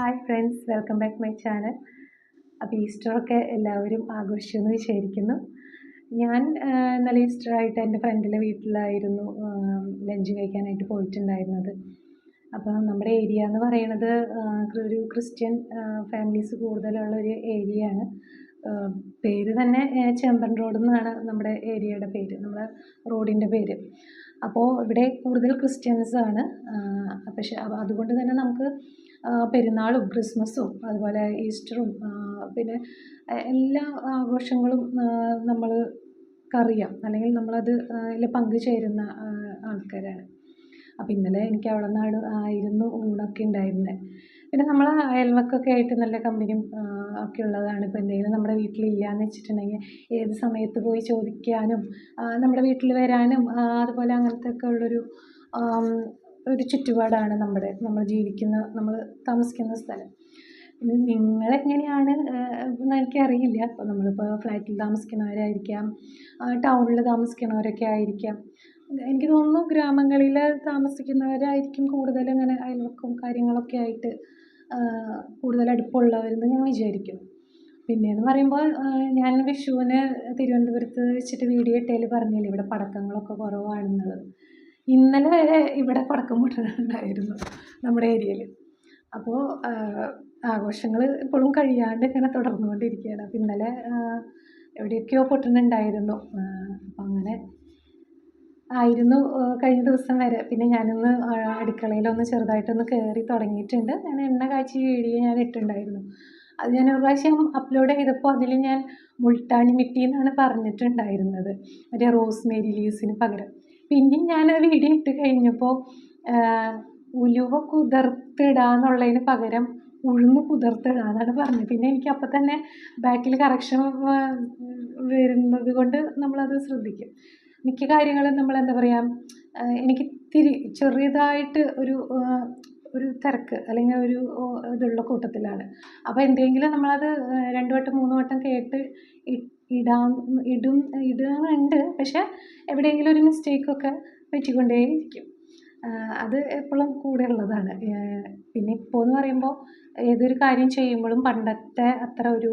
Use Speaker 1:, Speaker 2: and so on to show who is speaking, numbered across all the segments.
Speaker 1: Hi friends welcome back my channel അപ്പോൾ ഈസ്റ്ററൊക്കെ എല്ലാവരും ആഘോഷിച്ചു എന്ന് വിചാരിക്കുന്നു. ഞാൻ ഇന്നലെ ഈസ്റ്റർ ആയിട്ട് എന്റെ ഫ്രണ്ടിന്റെ വീട്ടിലായിരുന്നു ലഞ്ച് കഴിക്കാനായിട്ട് പോയിട്ടുണ്ടായിരുന്നത്. അപ്പോൾ നമ്മുടെ ഏരിയ എന്ന് പറയുന്നത് ഒരു ക്രിസ്ത്യൻ ഫാമിലീസ് കൂടുതലുള്ള ഒരു ഏരിയയാണ് പേര് തന്നെ ചെമ്പൻ റോഡ് എന്നാണ് നമ്മുടെ ഏരിയയുടെ പേര് നമ്മുടെ റോഡിന്റെ പേര്. അപ്പോൾ ഇവിടെ കൂടുതൽ ക്രിസ്ത്യൻസാണ് പക്ഷെ അതുകൊണ്ട് തന്നെ നമുക്ക് പെരുന്നാളും ക്രിസ്മസും അതുപോലെ ഈസ്റ്ററും പിന്നെ എല്ലാ ആഘോഷങ്ങളും നമ്മൾക്കറിയാം അല്ലെങ്കിൽ നമ്മളത് അതിൽ പങ്കുചേരുന്ന ചേരുന്ന ആൾക്കാരാണ്. അപ്പോൾ ഇന്നലെ എനിക്ക് അവിടെ നിന്നാണ് ആയിരുന്നു ഊണൊക്കെ ഉണ്ടായിരുന്നത് പിന്നെ നമ്മൾ അയൽവക്കൊക്കെ ആയിട്ട് നല്ല കമ്പനിയും ഒക്കെ ഉള്ളതാണ്. ഇപ്പോൾ എന്തെങ്കിലും നമ്മുടെ വീട്ടിലില്ല എന്ന് വെച്ചിട്ടുണ്ടെങ്കിൽ ഏത് സമയത്ത് പോയി ചോദിക്കാനും നമ്മുടെ വീട്ടിൽ വരാനും അതുപോലെ അങ്ങനത്തെ ഒക്കെ ഉള്ളൊരു ഒരു ചുറ്റുപാടാണ് നമ്മുടെ നമ്മൾ ജീവിക്കുന്ന നമ്മൾ താമസിക്കുന്ന സ്ഥലം. നിങ്ങളെങ്ങനെയാണ് എനിക്കറിയില്ല അപ്പോൾ നമ്മളിപ്പോൾ ഫ്ലാറ്റിൽ താമസിക്കുന്നവരായിരിക്കാം ടൗണിൽ താമസിക്കുന്നവരൊക്കെ ആയിരിക്കാം. എനിക്ക് തോന്നുന്നു ഗ്രാമങ്ങളിൽ താമസിക്കുന്നവരായിരിക്കും കൂടുതലും ഇങ്ങനെ അയൽവക്കും കാര്യങ്ങളൊക്കെ ആയിട്ട് കൂടുതൽ അടുപ്പമുള്ളവരെന്ന് ഞാൻ വിചാരിക്കുന്നു. പിന്നെയെന്ന് പറയുമ്പോൾ ഞാൻ വിഷുവിന് തിരുവനന്തപുരത്ത് വെച്ചിട്ട് വീഡിയോ ഇട്ടതിൽ പറഞ്ഞില്ലേ ഇവിടെ പടക്കങ്ങളൊക്കെ കുറവാണെന്നുള്ളത്. ഇന്നലെ വരെ ഇവിടെ പടക്കം പൊട്ടുന്നുണ്ടായിരുന്നു നമ്മുടെ ഏരിയയിൽ അപ്പോൾ ആഘോഷങ്ങൾ ഇപ്പോഴും കഴിയാണ്ട് ഇങ്ങനെ തുടർന്നുകൊണ്ടിരിക്കുകയാണ്. അപ്പോൾ ഇന്നലെ എവിടെയൊക്കെയോ പൊട്ടുന്നുണ്ടായിരുന്നു അപ്പം അങ്ങനെ ആയിരുന്നു കഴിഞ്ഞ ദിവസം വരെ. പിന്നെ ഞാനിന്ന് അടുക്കളയിലൊന്ന് ചെറുതായിട്ടൊന്ന് കയറി തുടങ്ങിയിട്ടുണ്ട്. ഞാൻ എണ്ണ കാച്ചി വീഡിയോ ഞാൻ ഇട്ടുണ്ടായിരുന്നു അത് ഞാൻ ഒരു പ്രാവശ്യം അപ്ലോഡ് ചെയ്തപ്പോൾ അതിൽ ഞാൻ മുൾട്ടാണി മിട്ടി എന്നാണ് പറഞ്ഞിട്ടുണ്ടായിരുന്നത്. മറ്റേ റോസ്മേരി ലീവ്സിന് പകരം. പിന്നെയും ഞാൻ ആ വീഡിയോ ഇട്ട് കഴിഞ്ഞപ്പോൾ ഉലുവ കുതിർത്തിടാന്നുള്ളതിന് പകരം ഉഴുന്ന് കുതിർത്തിടാന്നാണ് പറഞ്ഞത്. പിന്നെ എനിക്ക് അപ്പം തന്നെ ബാക്കിൽ കറക്ഷൻ വരുന്നത് കൊണ്ട് നമ്മളത് ശ്രദ്ധിക്കും. മിക്ക കാര്യങ്ങളും നമ്മൾ എന്താ പറയുക എനിക്ക് ഇത്തിരി ചെറിയതായിട്ട് ഒരു ഒരു തിരക്ക് അല്ലെങ്കിൽ ഒരു ഇതുള്ള കൂട്ടത്തിലാണ്. അപ്പോൾ എന്തെങ്കിലും നമ്മളത് രണ്ട് വട്ടം മൂന്ന് വട്ടം കേട്ട് ഇ- ഇടാൻ ഇടും ഇടുന്നുണ്ട് പക്ഷേ എവിടെയെങ്കിലും ഒരു മിസ്റ്റേക്കൊക്കെ പറ്റിക്കൊണ്ടേയിരിക്കും. അത് എപ്പോഴും കൂടെ ഉള്ളതാണ് പിന്നെ ഇപ്പോൾ എന്ന് പറയുമ്പോൾ ഏതൊരു കാര്യം ചെയ്യുമ്പോഴും പണ്ടത്തെ അത്ര ഒരു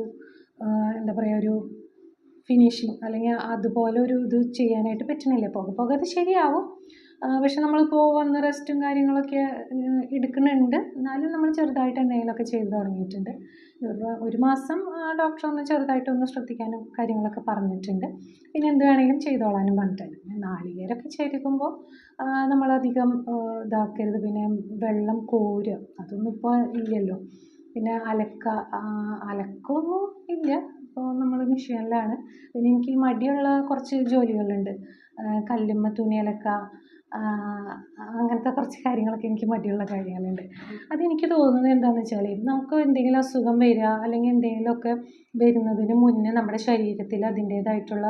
Speaker 1: എന്താ പറയുക ഒരു ഫിനിഷിങ് അല്ലെങ്കിൽ അതുപോലെ ഒരു ഇത് ചെയ്യാനായിട്ട് പറ്റണില്ല. പോകെ പോകെ അത് ശരിയാവും. പക്ഷെ നമ്മളിപ്പോൾ വന്ന് റെസ്റ്റും കാര്യങ്ങളൊക്കെ എടുക്കുന്നുണ്ട്. എന്നാലും നമ്മൾ ചെറുതായിട്ട് എന്തെങ്കിലുമൊക്കെ ചെയ്ത് തുടങ്ങിയിട്ടുണ്ട്. ഒരു മാസം ഡോക്ടർ ഒന്ന് ചെറുതായിട്ടൊന്ന് ശ്രദ്ധിക്കാനും കാര്യങ്ങളൊക്കെ പറഞ്ഞിട്ടുണ്ട്. പിന്നെ എന്ത് വേണമെങ്കിലും ചെയ്തോളാനും പറഞ്ഞിട്ടുണ്ട്. നാളികേരമൊക്കെ ചേരുമ്പോൾ നമ്മളധികം ഇതാക്കരുത്. പിന്നെ വെള്ളം കോരുക. അതൊന്നും ഇപ്പോൾ ഇല്ലല്ലോ. പിന്നെ അലക്ക അലക്കൊന്നും ഇല്ല. ഇപ്പോൾ നമ്മൾ മെഷീനിലാണ്. പിന്നെ എനിക്ക് മടിയുള്ള കുറച്ച് ജോലികളുണ്ട്. കല്ലുമ്മ തുണി അലക്കുക അങ്ങനത്തെ കുറച്ച് കാര്യങ്ങളൊക്കെ എനിക്ക് മടിയുള്ള കാര്യങ്ങളുണ്ട്. അതെനിക്ക് തോന്നുന്നത് എന്താണെന്ന് വെച്ചാൽ നമുക്ക് എന്തെങ്കിലും അസുഖം വരിക അല്ലെങ്കിൽ എന്തെങ്കിലുമൊക്കെ വരുന്നതിന് മുന്നേ നമ്മുടെ ശരീരത്തിൽ അതിന്റേതായിട്ടുള്ള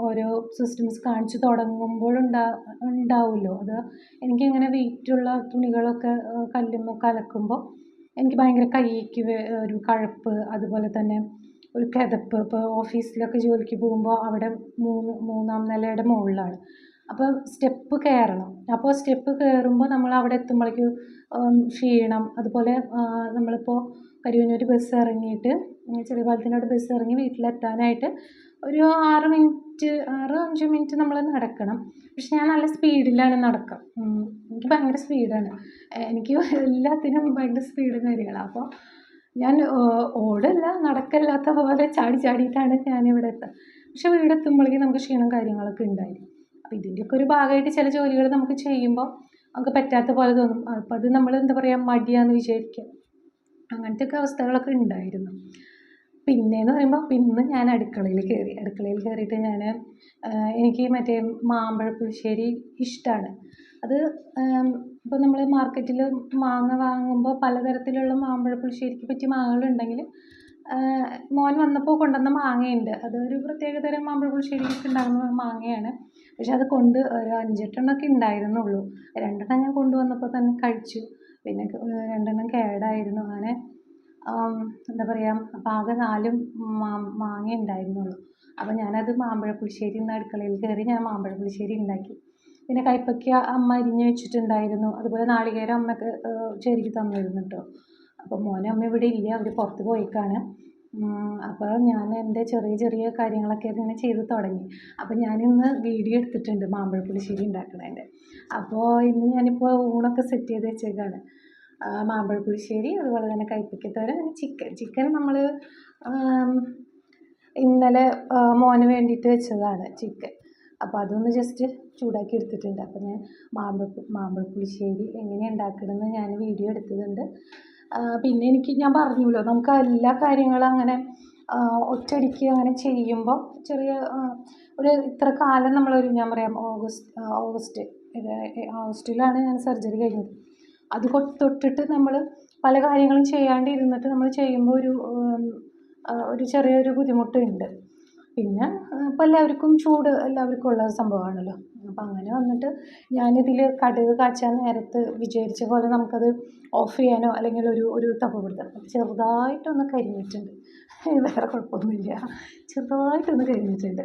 Speaker 1: ഓരോ സിസ്റ്റംസ് കാണിച്ചു തുടങ്ങുമ്പോൾ ഉണ്ടാ ഉണ്ടാവുമല്ലോ. അത് എനിക്കിങ്ങനെ വെയിറ്റുള്ള തുണികളൊക്കെ ആ, കല്ലുമ്മ കലക്കുമ്പോൾ എനിക്ക് ഭയങ്കര കൈക്ക് ഒരു കഴപ്പ് അതുപോലെ തന്നെ ഒരു കിതപ്പ്. ഇപ്പോൾ ഓഫീസിലൊക്കെ ജോലിക്ക് പോകുമ്പോൾ അവിടെ മൂന്ന് മൂന്നാം നിലയുടെ മുകളിലാണ് അപ്പോൾ സ്റ്റെപ്പ് കയറണം. അപ്പോൾ സ്റ്റെപ്പ് കയറുമ്പോൾ നമ്മൾ അവിടെ എത്തുമ്പോഴേക്കും ക്ഷീണം അതുപോലെ നമ്മളിപ്പോൾ കരുവന്നൂർ ബസ് ഇറങ്ങിയിട്ട് ചെറിയ പാലത്തിനോട് ബസ് ഇറങ്ങി വീട്ടിലെത്താനായിട്ട് ഒരു ആറ് മിനിറ്റ് ആറ് അഞ്ച് മിനിറ്റ് നമ്മൾ നടക്കണം. പക്ഷെ ഞാൻ നല്ല സ്പീഡിലാണ് നടക്കുക എനിക്ക് ഭയങ്കര സ്പീഡാണ് എനിക്ക് എല്ലാത്തിനും ഭയങ്കര സ്പീഡും കാര്യങ്ങളാണ് അപ്പോൾ ഞാൻ ഓടല്ല നടക്കല്ലാത്ത പോലെ ചാടി ചാടിയിട്ടാണ് ഞാനിവിടെ എത്തുക പക്ഷെ വീടെത്തുമ്പോഴേക്കും നമുക്ക് ക്ഷീണം കാര്യങ്ങളൊക്കെ ഉണ്ടായിരിക്കും. അപ്പോൾ ഇതിന്റെയൊക്കെ ഒരു ഭാഗമായിട്ട് ചില ജോലികൾ നമുക്ക് ചെയ്യുമ്പോൾ നമുക്ക് പറ്റാത്ത പോലെ തോന്നും. അപ്പോൾ അത് നമ്മൾ എന്താ പറയുക മടിയാന്ന് വിചാരിക്കുക അങ്ങനത്തെ ഒക്കെ അവസ്ഥകളൊക്കെ ഉണ്ടായിരുന്നു പിന്നെ എന്ന് പറയുമ്പോൾ പിന്നെ ഞാൻ അടുക്കളയിൽ കയറി അടുക്കളയിൽ കയറിയിട്ട് ഞാൻ എനിക്ക് മറ്റേ മാമ്പഴ പുളിശ്ശേരി ഇഷ്ടമാണ് അത് ഇപ്പോൾ നമ്മൾ മാർക്കറ്റിൽ മാങ്ങ വാങ്ങുമ്പോൾ പലതരത്തിലുള്ള മാമ്പഴ പുളിശ്ശേരിക്ക് പറ്റിയ മാങ്ങകളുണ്ടെങ്കിൽ മോൻ വന്നപ്പോൾ കൊണ്ടുവന്ന മാങ്ങയുണ്ട്. അതൊരു പ്രത്യേകതരം മാമ്പഴ പുളിശ്ശേരിക്ക് ഉണ്ടാകുന്ന മാങ്ങയാണ്. പക്ഷെ അത് കൊണ്ട് ഒരു അഞ്ചെട്ടെണ്ണമൊക്കെ ഉണ്ടായിരുന്നുള്ളൂ. രണ്ടെണ്ണം ഞാൻ കൊണ്ടുവന്നപ്പോൾ തന്നെ കഴിച്ചു. പിന്നെ രണ്ടെണ്ണം കേടായിരുന്നു അങ്ങനെ. എന്താ പറയുക ആകെ നാലും മാങ്ങ ഉണ്ടായിരുന്നുള്ളൂ. അപ്പോൾ ഞാനത് മാമ്പഴപ്പുളിശ്ശേരി എന്ന അടുക്കളയിൽ കയറി ഞാൻ മാമ്പഴപ്പുളിശ്ശേരി ഉണ്ടാക്കി. പിന്നെ കൈപ്പയ്ക്ക അമ്മ അരിഞ്ഞ് വെച്ചിട്ടുണ്ടായിരുന്നു. അതുപോലെ നാളികേരം അമ്മയ്ക്ക് ചെരുക്കി തന്നിരുന്നു കേട്ടോ അപ്പോൾ മോനെ അമ്മ ഇവിടെ ഇല്ല അവർ പുറത്ത് പോയേക്കാണ്. അപ്പോൾ ഞാൻ എന്റെ ചെറിയ ചെറിയ കാര്യങ്ങളൊക്കെ ഇങ്ങനെ ചെയ്ത് തുടങ്ങി. അപ്പോൾ ഞാനിന്ന് വീഡിയോ എടുത്തിട്ടുണ്ട് മാമ്പഴ പുളിശ്ശേരി അപ്പോൾ ഇന്ന് ഞാനിപ്പോൾ ഊണൊക്കെ സെറ്റ് ചെയ്ത് വെച്ചേക്കാണ്. മാമ്പഴ പുളിശ്ശേരി അതുപോലെ തന്നെ കൈപ്പക്കത്തോരൻ പിന്നെ ചിക്കൻ. ചിക്കൻ നമ്മൾ ഇന്നലെ മോന് വേണ്ടിയിട്ട് വെച്ചതാണ് ചിക്കൻ. അപ്പോൾ അതൊന്ന് ജസ്റ്റ് ചൂടാക്കി എടുത്തിട്ടുണ്ട്. അപ്പോൾ ഞാൻ മാമ്പഴ മാമ്പഴ പുളിശ്ശേരി എങ്ങനെയാണ് ഉണ്ടാക്കണമെന്ന് ഞാൻ വീഡിയോ എടുത്തതുണ്ട്. പിന്നെ എനിക്ക് ഞാൻ പറഞ്ഞല്ലോ നമുക്ക് എല്ലാ കാര്യങ്ങളും അങ്ങനെ ഒറ്റയടിക്ക് അങ്ങനെ ചെയ്യുമ്പോൾ ചെറിയ ഒരു ഇത്ര കാലം നമ്മളൊരു ഞാൻ പറയാം ഓഗസ്റ്റ് ഓഗസ്റ്റ് ഓഗസ്റ്റിലാണ് ഞാൻ സർജറി കഴിഞ്ഞത്. അത് തൊട്ടിട്ട് നമ്മൾ പല കാര്യങ്ങളും ചെയ്യാണ്ടിരുന്നിട്ട് നമ്മൾ ചെയ്യുമ്പോൾ ഒരു ഒരു ചെറിയൊരു ബുദ്ധിമുട്ടുണ്ട്. പിന്നെ ഇപ്പോൾ എല്ലാവർക്കും ചൂട് എല്ലാവർക്കും ഉള്ള സംഭവമാണല്ലോ. അപ്പോൾ അങ്ങനെ വന്നിട്ട് ഞാനിതിൽ കടുക് കാച്ചാൻ നേരത്ത് വിചാരിച്ച പോലെ നമുക്കത് ഓഫ് ചെയ്യാനോ അല്ലെങ്കിൽ ഒരു ഒരു തപ്പ് കൊടുത്താൽ ചെറുതായിട്ടൊന്ന് കരിഞ്ഞിട്ടുണ്ട്. വേറെ കുഴപ്പമൊന്നുമില്ല. ചെറുതായിട്ടൊന്ന് കരിഞ്ഞിട്ടുണ്ട്.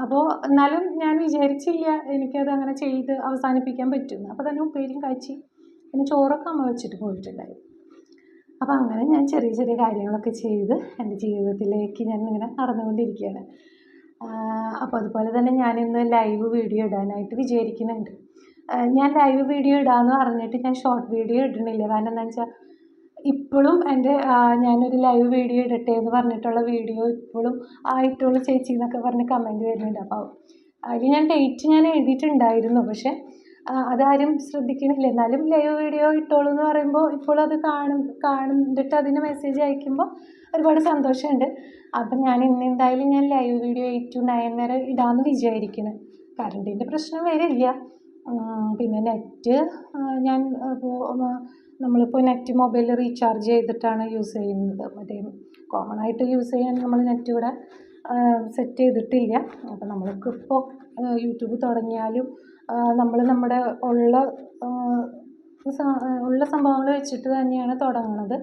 Speaker 1: അപ്പോൾ എന്നാലും ഞാൻ വിചാരിച്ചില്ല എനിക്കത് അങ്ങനെ ചെയ്ത് അവസാനിപ്പിക്കാൻ പറ്റുമെന്ന്. അപ്പോൾ തന്നെ ഉപ്പേരിയും കാച്ചി. പിന്നെ ചോറൊക്കെ അമ്മ വെച്ചിട്ട് പോയിട്ടുണ്ടായിരുന്നു. അപ്പോൾ അങ്ങനെ ഞാൻ ചെറിയ ചെറിയ കാര്യങ്ങളൊക്കെ ചെയ്ത് എന്റെ ജീവിതത്തിലേക്ക് ഞാൻ ഇങ്ങനെ നടന്നുകൊണ്ടിരിക്കുകയാണ്. അപ്പോൾ അതുപോലെ തന്നെ ഞാനിന്ന് ലൈവ് വീഡിയോ ഇടാനായിട്ട് വിചാരിക്കുന്നുണ്ട്. ഞാൻ ലൈവ് വീഡിയോ ഇടാമെന്ന് പറഞ്ഞിട്ട് ഞാൻ ഷോർട്ട് വീഡിയോ ഇടണില്ല കാരണം എന്താണെന്ന് വെച്ചാൽ ഇപ്പോഴും എന്റെ ഞാനൊരു ലൈവ് വീഡിയോ ഇടട്ടെ എന്ന് പറഞ്ഞിട്ടുള്ള വീഡിയോ ഇപ്പോഴും ആയിട്ടുള്ള ചേച്ചി എന്നൊക്കെ പറഞ്ഞ് കമന്റ് വരുന്നുണ്ട്. അപ്പോൾ അതിൽ ഞാൻ ഡേറ്റ് ഞാൻ എഴുതിയിട്ടുണ്ടായിരുന്നു. പക്ഷേ അതാരും ശ്രദ്ധിക്കണില്ല. എന്നാലും ലൈവ് വീഡിയോ ഇട്ടോളൂ എന്ന് പറയുമ്പോൾ ഇപ്പോൾ അത് കാണും കണ്ടിട്ട് അതിന് മെസ്സേജ് അയക്കുമ്പോൾ ഒരുപാട് സന്തോഷമുണ്ട് അപ്പം ഞാൻ ഇന്ന് എന്തായാലും ഞാൻ ലൈവ് വീഡിയോ നയൻ വരെ ഇടാമെന്ന് വിചാരിക്കുന്നത് കറണ്ടിന്റെ പ്രശ്നം വരില്ല. പിന്നെ നെറ്റ് ഞാൻ ഇപ്പോൾ നമ്മളിപ്പോൾ നെറ്റ് മൊബൈൽ റീചാർജ് ചെയ്തിട്ടാണ് യൂസ് ചെയ്യുന്നത്. മറ്റേ കോമൺ ആയിട്ട് യൂസ് ചെയ്യാൻ നമ്മൾ നെറ്റ് ഇവിടെ സെറ്റ് ചെയ്തിട്ടില്ല. അപ്പോൾ നമ്മൾക്കിപ്പോൾ യൂട്യൂബ് തുടങ്ങിയാലും നമ്മൾ നമ്മുടെ ഉള്ള ഉള്ള സംഭവങ്ങൾ വെച്ചിട്ട് തന്നെയാണ് തുടങ്ങുന്നത്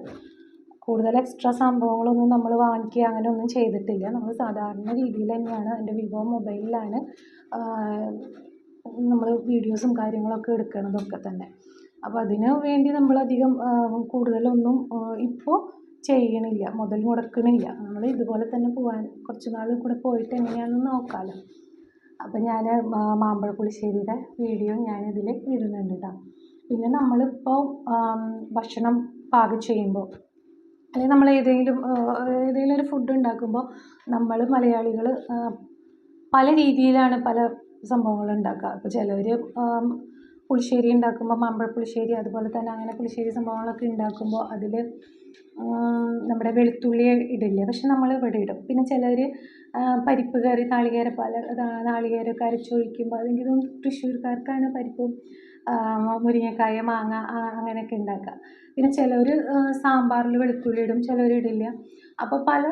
Speaker 1: കൂടുതൽ എക്സ്ട്രാ സംഭവങ്ങളൊന്നും നമ്മൾ വാങ്ങിക്കുക അങ്ങനെ ഒന്നും ചെയ്തിട്ടില്ല. നമ്മൾ സാധാരണ രീതിയിൽ തന്നെയാണ് എന്റെ വിവോ മൊബൈലിലാണ് നമ്മൾ വീഡിയോസും കാര്യങ്ങളൊക്കെ എടുക്കണതൊക്കെ തന്നെ. അപ്പോൾ അതിന് വേണ്ടി നമ്മളധികം കൂടുതലൊന്നും ഇപ്പോൾ ചെയ്യണില്ല മുതൽ മുടക്കണില്ല. നമ്മൾ ഇതുപോലെ തന്നെ പോകാൻ കുറച്ച് നാൾ കൂടെ പോയിട്ട് എങ്ങനെയാണെന്ന് നോക്കാമല്ലോ അപ്പോൾ ഞാൻ മാമ്പഴപ്പുളിശ്ശേരിയുടെ വീഡിയോ ഞാനിതിൽ ഇടുന്നുണ്ട് കേട്ടോ പിന്നെ നമ്മളിപ്പോൾ ഭക്ഷണം പാകം ചെയ്യുമ്പോൾ അല്ലെങ്കിൽ നമ്മൾ ഏതെങ്കിലും ഏതെങ്കിലും ഒരു ഫുഡ് ഉണ്ടാക്കുമ്പോൾ നമ്മൾ മലയാളികൾ പല രീതിയിലാണ് പല സംഭവങ്ങൾ ഉണ്ടാക്കുക. അപ്പോൾ ചിലർ പുളിശ്ശേരി ഉണ്ടാക്കുമ്പോൾ മാമ്പഴ പുളിശ്ശേരി അതുപോലെ തന്നെ അങ്ങനെ പുളിശ്ശേരി സംഭവങ്ങളൊക്കെ ഉണ്ടാക്കുമ്പോൾ അതിൽ നമ്മുടെ വെളുത്തുള്ളി ഇടില്ല പക്ഷെ നമ്മൾ ഇവിടെ ഇടും. പിന്നെ ചിലർ പരിപ്പ് കറി നാളികേര പാല നാളികേരമൊക്കെ അരച്ചൊഴിക്കുമ്പോൾ അതെനിക്ക് തോന്നുന്നു തൃശ്ശൂർക്കാർക്കാണ് പരിപ്പും മുരിങ്ങക്കായ മാങ്ങ അങ്ങനെയൊക്കെ ഉണ്ടാക്കുക പിന്നെ ചിലർ സാമ്പാറിൽ വെളുത്തുള്ളി ഇടും ചിലർ ഇടില്ല. അപ്പോൾ പല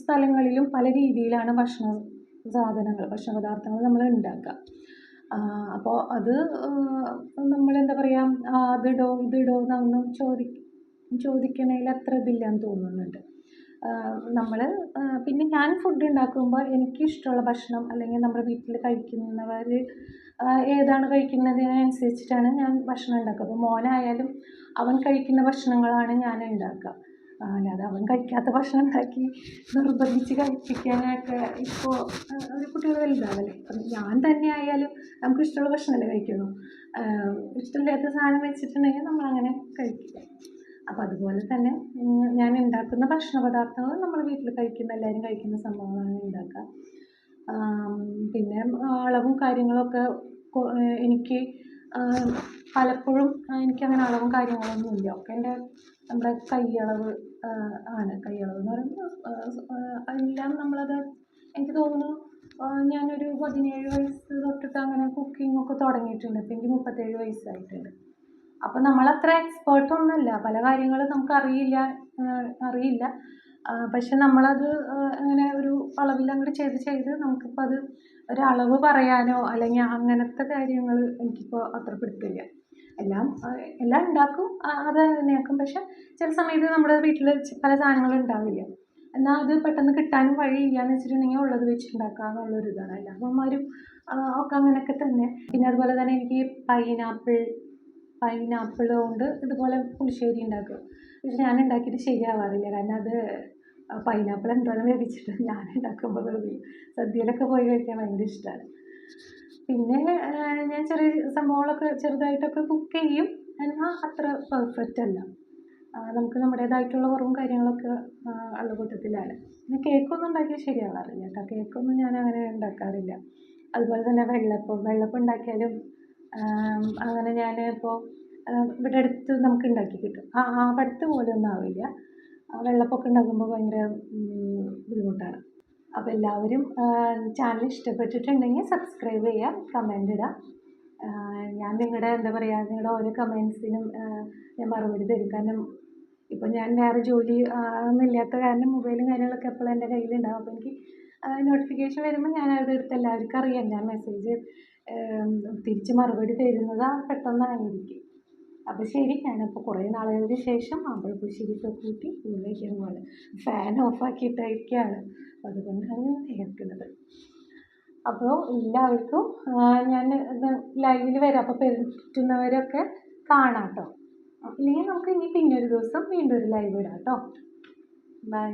Speaker 1: സ്ഥലങ്ങളിലും പല രീതിയിലാണ് ഭക്ഷണ സാധനങ്ങൾ ഭക്ഷണ പദാർത്ഥങ്ങൾ നമ്മൾ ഉണ്ടാക്കുക അപ്പോൾ അത് നമ്മൾ എന്താ പറയുക അതിടോ ഇതിടോ എന്നൊന്നും ചോദി ചോദിക്കണതിൽ അത്ര ഇതില്ലാന്ന് തോന്നുന്നുണ്ട്. നമ്മൾ പിന്നെ ഞാൻ ഫുഡ് ഉണ്ടാക്കുമ്പോൾ എനിക്കിഷ്ടമുള്ള ഭക്ഷണം അല്ലെങ്കിൽ നമ്മുടെ വീട്ടിൽ കഴിക്കുന്നവർ ഏതാണ് കഴിക്കുന്നതിനനുസരിച്ചിട്ടാണ് ഞാൻ ഭക്ഷണം ഉണ്ടാക്കുക. അപ്പോൾ മോനായാലും അവൻ കഴിക്കുന്ന ഭക്ഷണങ്ങളാണ് ഞാൻ ഉണ്ടാക്കുക. അല്ലാതെ അവൻ കഴിക്കാത്ത ഭക്ഷണം ഉണ്ടാക്കി നിർബന്ധിച്ച് കഴിപ്പിക്കാനൊക്കെ ഇപ്പോൾ ഒരു കുട്ടികൾ വലുതാവല്ലേ. അപ്പം ഞാൻ തന്നെ ആയാലും നമുക്ക് ഇഷ്ടമുള്ള ഭക്ഷണമല്ലേ കഴിക്കുള്ളൂ. ഇഷ്ടമില്ലാത്ത സാധനം വെച്ചിട്ടുണ്ടെങ്കിൽ നമ്മളങ്ങനെ കഴിക്കില്ല. അപ്പോൾ അതുപോലെ തന്നെ ഞാൻ ഉണ്ടാക്കുന്ന ഭക്ഷണ പദാർത്ഥങ്ങൾ നമ്മൾ വീട്ടിൽ കഴിക്കുന്ന എല്ലാവരും കഴിക്കുന്ന സംഭവങ്ങളാണ് ഉണ്ടാക്കുക. പിന്നെ അളവും കാര്യങ്ങളൊക്കെ എനിക്ക് പലപ്പോഴും എനിക്കങ്ങനെ അളവും കാര്യങ്ങളൊന്നും ഇല്ല ഒക്കെ എന്റെ നമ്മുടെ കൈയളവ് ആണ്. കൈയളവ് എന്ന് പറയുമ്പോൾ എല്ലാം നമ്മളത് എനിക്ക് തോന്നുന്നു ഞാനൊരു പതിനേഴ് വയസ്സ് തൊട്ടിട്ട് അങ്ങനെ കുക്കിംഗ് ഒക്കെ തുടങ്ങിയിട്ടുണ്ട്. ഇപ്പം എനിക്ക് മുപ്പത്തേഴ് വയസ്സായിട്ടുണ്ട്. അപ്പോൾ നമ്മളത്ര ഒന്നുമല്ല. പല കാര്യങ്ങളും നമുക്ക് അറിയില്ല. അറിയില്ല പക്ഷെ നമ്മളത് അങ്ങനെ ഒരു അളവിൽ അങ്ങോട്ട് ചെയ്ത് ചെയ്ത് നമുക്കിപ്പോൾ അത് ഒരു അളവ് പറയാനോ അല്ലെങ്കിൽ അങ്ങനത്തെ കാര്യങ്ങൾ എനിക്കിപ്പോൾ അത്ര പിടുത്തില്ല എല്ലാം എല്ലാം ഉണ്ടാക്കും അത് തന്നെയാക്കും പക്ഷെ ചില സമയത്ത് നമ്മുടെ വീട്ടിൽ പല സാധനങ്ങളും ഉണ്ടാവില്ല. എന്നാൽ അത് പെട്ടെന്ന് കിട്ടാനും വഴിയില്ല എന്ന് വെച്ചിട്ടുണ്ടെങ്കിൽ ഉള്ളത് വെച്ചുണ്ടാക്കുക എന്നുള്ളൊരു ഇതാണ്. എല്ലാ അമ്മമാരും ഒക്കെ അങ്ങനെയൊക്കെ തന്നെ. പിന്നെ അതുപോലെ തന്നെ എനിക്ക് പൈനാപ്പിൾ പൈനാപ്പിൾ കൊണ്ട് ഇതുപോലെ പുളിശ്ശേരി ഉണ്ടാക്കും പക്ഷെ ഞാൻ ഉണ്ടാക്കിയിട്ട് ശരിയാവാറില്ല. കാരണം അത് പൈനാപ്പിൾ എന്തോരം വേവിച്ചിട്ട് ഞാൻ ഉണ്ടാക്കുമ്പോൾ സദ്യയിലൊക്കെ പോയി കഴിക്കാൻ ഭയങ്കര ഇഷ്ടമാണ്. പിന്നെ ഞാൻ ചെറിയ സംഭവങ്ങളൊക്കെ ചെറുതായിട്ടൊക്കെ കുക്ക് ചെയ്യും. എന്നാൽ അത്ര പെർഫെക്റ്റ് അല്ല. നമുക്ക് നമ്മുടേതായിട്ടുള്ള കുറവും കാര്യങ്ങളൊക്കെ ഉള്ള കൂട്ടത്തിലാണ്. പിന്നെ കേക്കൊന്നും ഉണ്ടാക്കിയാൽ ശരിയാവാറില്ല കേട്ടോ. കേക്കൊന്നും ഞാൻ അങ്ങനെ ഉണ്ടാക്കാറില്ല. അതുപോലെ തന്നെ വെള്ളപ്പം വെള്ളപ്പം ഉണ്ടാക്കിയാലും അങ്ങനെ ഞാൻ ഇപ്പോൾ ഇവിടെ അടുത്ത് നമുക്ക് ഉണ്ടാക്കി കിട്ടും. ആ ആ പോലെ ഒന്നും ആവില്ല. ആ ഉണ്ടാകുമ്പോൾ ഭയങ്കര ബുദ്ധിമുട്ടാണ്. അപ്പോൾ എല്ലാവരും ചാനൽ ഇഷ്ടപ്പെട്ടിട്ടുണ്ടെങ്കിൽ സബ്സ്ക്രൈബ് ചെയ്യാം കമന്റ് ഇടാം. ആ, ഞാൻ നിങ്ങളുടെ എന്താ പറയുക നിങ്ങളുടെ ഓരോ കമൻസിനും ഞാൻ മറുപടി തരും. കാരണം ഇപ്പം ഞാൻ വേറെ ജോലി ഒന്നുമില്ലാത്ത കാരണം മൊബൈലും കാര്യങ്ങളൊക്കെ എപ്പോഴും എന്റെ കയ്യിലുണ്ടാകും അപ്പോൾ എനിക്ക് നോട്ടിഫിക്കേഷൻ വരുമ്പോൾ ഞാൻ അത് എടുത്ത് എല്ലാവർക്കും അറിയാം. ഞാൻ മെസ്സേജ് തിരിച്ച് മറുപടി തരുന്നത് പെട്ടെന്നായിരിക്കും. അപ്പോൾ ശരി ഞാനപ്പോൾ കുറേ നാളുകൾക്ക് ശേഷം അമ്പഴപ്പുശ്ശേരിയൊക്കെ കൂട്ടി കഴിക്കാൻ പോവാണ് ഫാൻ ഓഫാക്കിയിട്ടായിരിക്കുകയാണ് അതുകൊണ്ടാണ് കേൾക്കുന്നത് അപ്പോൾ എല്ലാവർക്കും ഞാൻ ഞാൻ ലൈവിൽ വരാം. അപ്പോൾ പറ്റുന്നവരൊക്കെ കാണാം കേട്ടോ ഇല്ലെങ്കിൽ നമുക്ക് ഇനി പിന്നൊരു ദിവസം വീണ്ടും ഒരു ലൈവ് ഇടാം കേട്ടോ ബൈ.